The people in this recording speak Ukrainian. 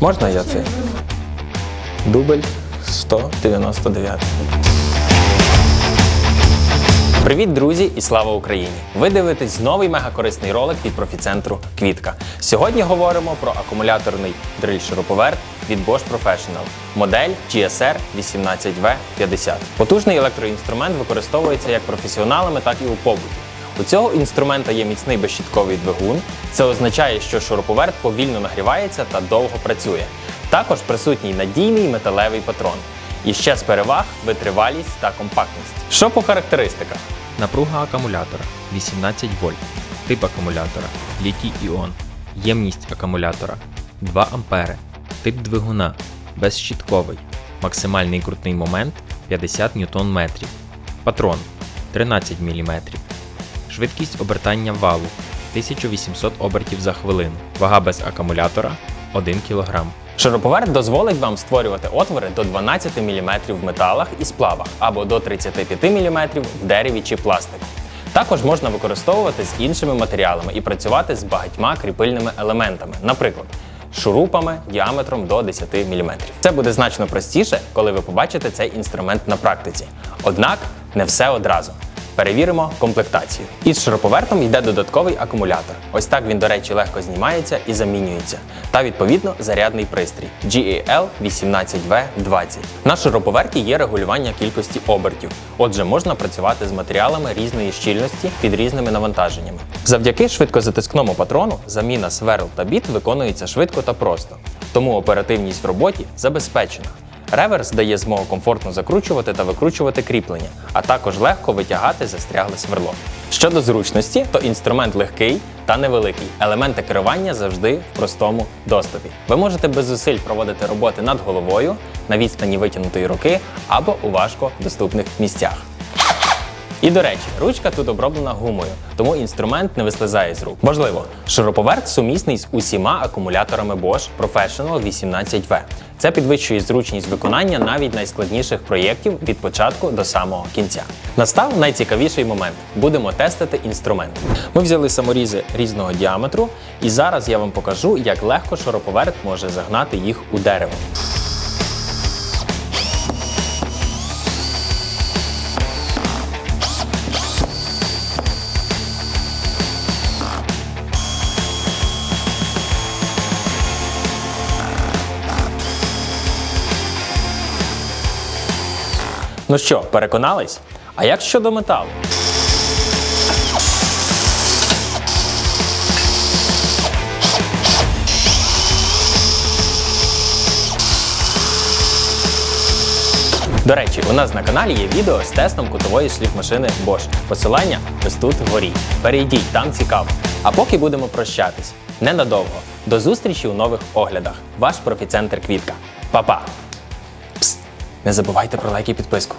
Можна я це? Дубль 199. Привіт, друзі, і слава Україні! Ви дивитесь новий мегакорисний ролик від профіцентру Квітка. Сьогодні говоримо про акумуляторний дриль-шуруповерт від Bosch Professional, модель GSR 18V50. Потужний електроінструмент використовується як професіоналами, так і у побуті. У цього інструмента є міцний безщітковий двигун. Це означає, що шуруповерт повільно нагрівається та довго працює. Також присутній надійний металевий патрон. І ще з переваг витривалість та компактність. Що по характеристиках? Напруга акумулятора 18 вольт. Тип акумулятора літій іон. Ємність акумулятора 2 ампери. Тип двигуна безщітковий. Максимальний крутний момент 50 Нм. Патрон 13 мм. Швидкість обертання валу 1800 обертів за хвилину. Вага без акумулятора 1 кг. Шуруповерт дозволить вам створювати отвори до 12 мм в металах і сплавах або до 35 мм в дереві чи пластику. Також можна використовувати з іншими матеріалами і працювати з багатьма кріпильними елементами, наприклад, шурупами діаметром до 10 мм. Це буде значно простіше, коли ви побачите цей інструмент на практиці. Однак не все одразу. Перевіримо комплектацію. Із шуруповертом йде додатковий акумулятор. Ось так він, до речі, легко знімається і замінюється. Та відповідно зарядний пристрій GAL 18V20. На шуруповерті є регулювання кількості обертів. Отже, можна працювати з матеріалами різної щільності під різними навантаженнями. Завдяки швидкозатискному патрону заміна сверл та біт виконується швидко та просто. Тому оперативність в роботі забезпечена. Реверс дає змогу комфортно закручувати та викручувати кріплення, а також легко витягати застрягле сверло. Щодо зручності, то інструмент легкий та невеликий. Елементи керування завжди в простому доступі. Ви можете без зусиль проводити роботи над головою, на відстані витягнутої руки або у важко доступних місцях. І до речі, ручка тут оброблена гумою, тому інструмент не вислизає з рук. Важливо, шуруповерт сумісний з усіма акумуляторами Bosch Professional 18V. Це підвищує зручність виконання навіть найскладніших проєктів від початку до самого кінця. Настав найцікавіший момент. Будемо тестити інструмент. Ми взяли саморізи різного діаметру, і зараз я вам покажу, як легко шуруповерт може загнати їх у дерево. Ну що, переконались? А як щодо металу? До речі, у нас на каналі є відео з тестом кутової шліфмашини Bosch. Посилання ось тут вгорі. Перейдіть, там цікаво. А поки будемо прощатись. Ненадовго. До зустрічі у нових оглядах. Ваш профіцентр Квітка. Па-па! Не забувайте про лайк і підписку.